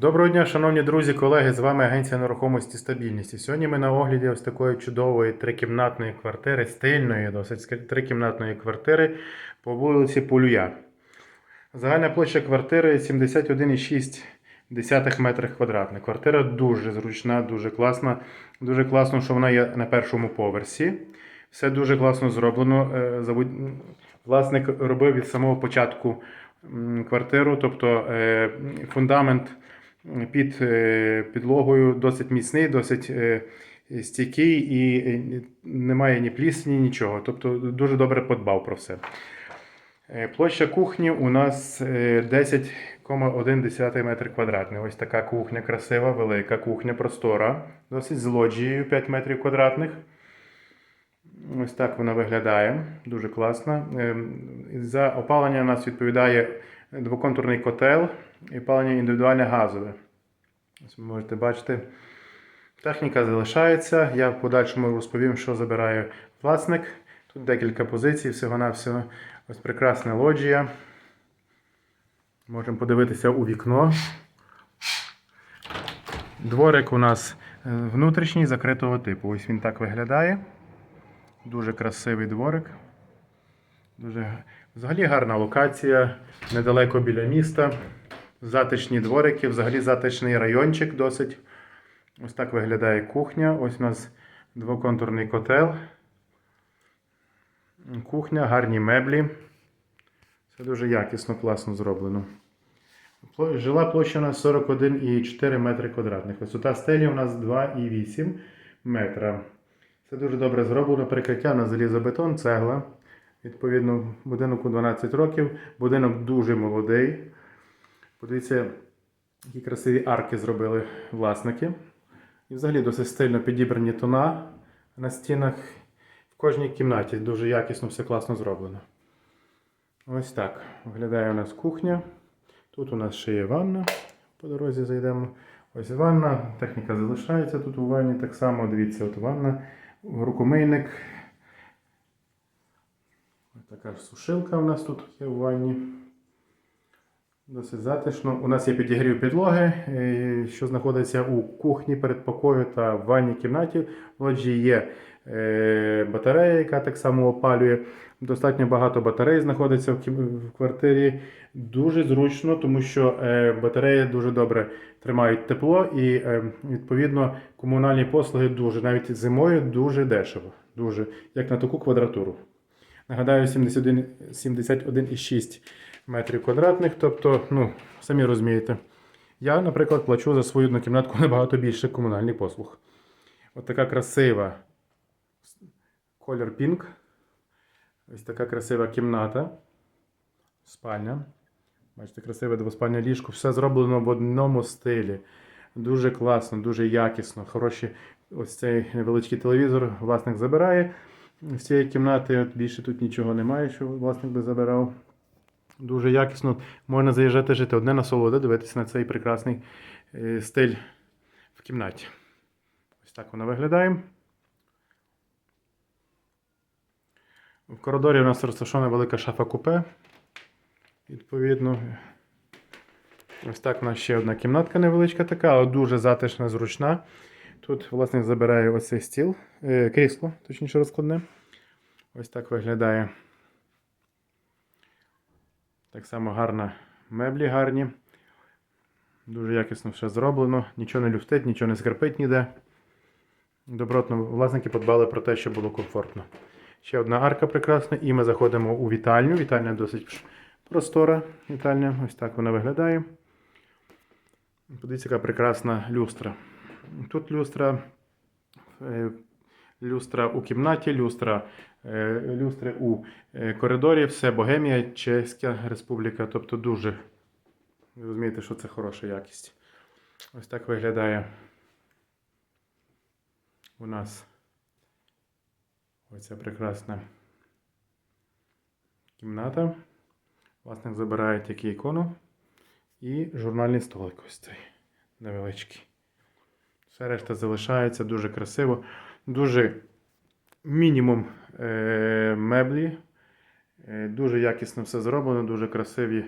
Доброго дня, шановні друзі, колеги. З вами агенція нерухомості стабільність. І Сьогодні ми на огляді ось такої чудової трикімнатної квартири, стильної, досить трикімнатної квартири по вулиці Полюя. Загальна площа квартири 71,6 метрів квадратних. Квартира дуже зручна, дуже класна. Дуже класно, що вона є на першому поверсі. Все дуже класно зроблено. Е, Власник робив від самого початку квартиру, тобто е, фундамент під е, підлогою досить міцний, досить е, стійкий і е, немає ні плісні, нічого. Тобто дуже добре подбав про все. Площа кухні у нас е, 10,1 метр квадратний. Ось така кухня красива, велика кухня, простора, досить з лоджією 5 метрів квадратних. Ось так вона виглядає. Дуже класно. Ем, За опалення у нас відповідає двоконтурний котел і опалення індивідуальне газове. Ви можете бачити. Техніка залишається. Я в подальшому розповім, що забирає власник. Тут декілька позицій, всього-навсього. Ось прекрасна лоджія. Можемо подивитися у вікно. Дворик у нас е, внутрішній закритого типу. Ось він так виглядає. Дуже красивий дворик. Дуже... Взагалі гарна локація, недалеко біля міста. Затишні дворики, взагалі затишний райончик досить. Ось так виглядає кухня. Ось у нас двоконтурний котел. Кухня, гарні меблі. Все дуже якісно, класно зроблено. Жила площа у нас 41,4 метри квадратних. Висота стелі у нас 2,8 метра. Це дуже добре зроблено. Прикриття на залізобетон, цегла. Відповідно, будинку 12 років. Будинок дуже молодий. Подивіться, які красиві арки зробили власники. І взагалі досить стильно підібрані тона на стінах. В кожній кімнаті дуже якісно, все класно зроблено. Ось так виглядає у нас кухня. Тут у нас ще є ванна. По дорозі зайдемо. Ось ванна, техніка залишається тут у ванні. Так само, дивіться, от ванна, рукомийник. Така ж сушилка у нас тут є в ванні. Досить затишно. У нас є підігрів підлоги, е, що знаходиться у кухні, передпокою та в ванній кімнаті. В лоджії є е, батарея, яка так само опалює. Достатньо багато батарей знаходиться в квартирі. Дуже зручно, тому що е, батареї дуже добре тримають тепло і відповідно комунальні послуги дуже, навіть зимою, дуже дешево. Дуже, як на таку квадратуру. Нагадаю, 71 71,6 метрів квадратних. Тобто, ну, самі розумієте. Я, наприклад, плачу за свою однокімнатку набагато більше комунальних послуг. От така красива колір пінк. Ось така красива кімната. Спальня. Бачите, красиве двоспальне ліжко. Все зроблено в одному стилі. Дуже класно, дуже якісно. Хороші. Ось цей невеличкий телевізор власник забирає з цієї кімнати. От більше тут нічого немає, що власник би забирав. Дуже якісно. Можна заїжджати жити. Одне насолода, дивитися на цей прекрасний е, стиль в кімнаті. Ось так вона виглядає. В коридорі у нас розташована велика шафа купе. Відповідно. Ось так у нас ще одна кімнатка невеличка така, але дуже затишна, зручна. Тут власник забирає ось цей стіл, е, крісло, точніше розкладне. Ось так виглядає. Так само гарна меблі гарні. Дуже якісно все зроблено. Нічого не люфтить, нічого не скрипить ніде. Добротно власники подбали про те, щоб було комфортно. Ще одна арка прекрасна, і ми заходимо у вітальню. Вітальня досить простора. Вітальня. Ось так вона виглядає. Подивіться, яка прекрасна люстра. Тут люстра, е, люстра у кімнаті, люстра, е, люстри у е, коридорі, все Богемія, Чеська Республіка. Тобто дуже ви розумієте, що це хороша якість. Ось так виглядає у нас оця прекрасна кімната. Власник забирає тільки ікону і журнальний столик ось цей невеличкий. Все решта залишається дуже красиво. Дуже мінімум е- меблі. Е, дуже якісно все зроблено, дуже красиві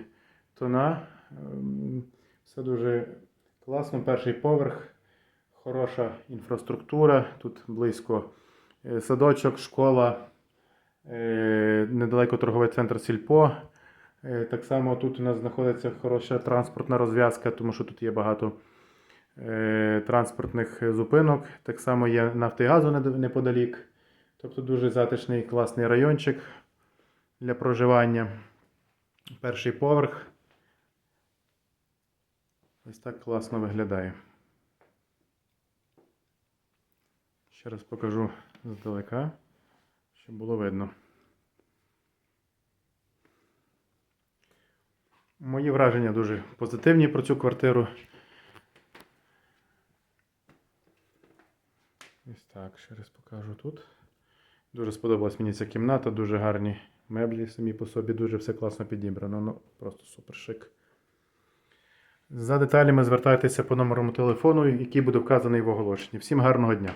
тона. Ем, Все дуже Класно, перший поверх, хороша інфраструктура. Тут близько е, садочок, школа, е, недалеко торговий центр Сільпо. Е, Так само тут у нас знаходиться хороша транспортна розв'язка, тому що тут є багато е, транспортних зупинок. Так само є нафти і газу неподалік. Тобто дуже затишний класний райончик для проживання. Перший поверх. Ось так класно виглядає. Ще раз покажу здалека, щоб було видно. Мої враження дуже позитивні про цю квартиру. Ось так, ще раз покажу тут. Дуже сподобалась мені ця кімната, дуже гарні меблі самі по собі, дуже все класно підібрано. Ну, просто супер шик. За деталями звертайтеся по номеру телефону, який буде вказаний в оголошенні. Всім гарного дня!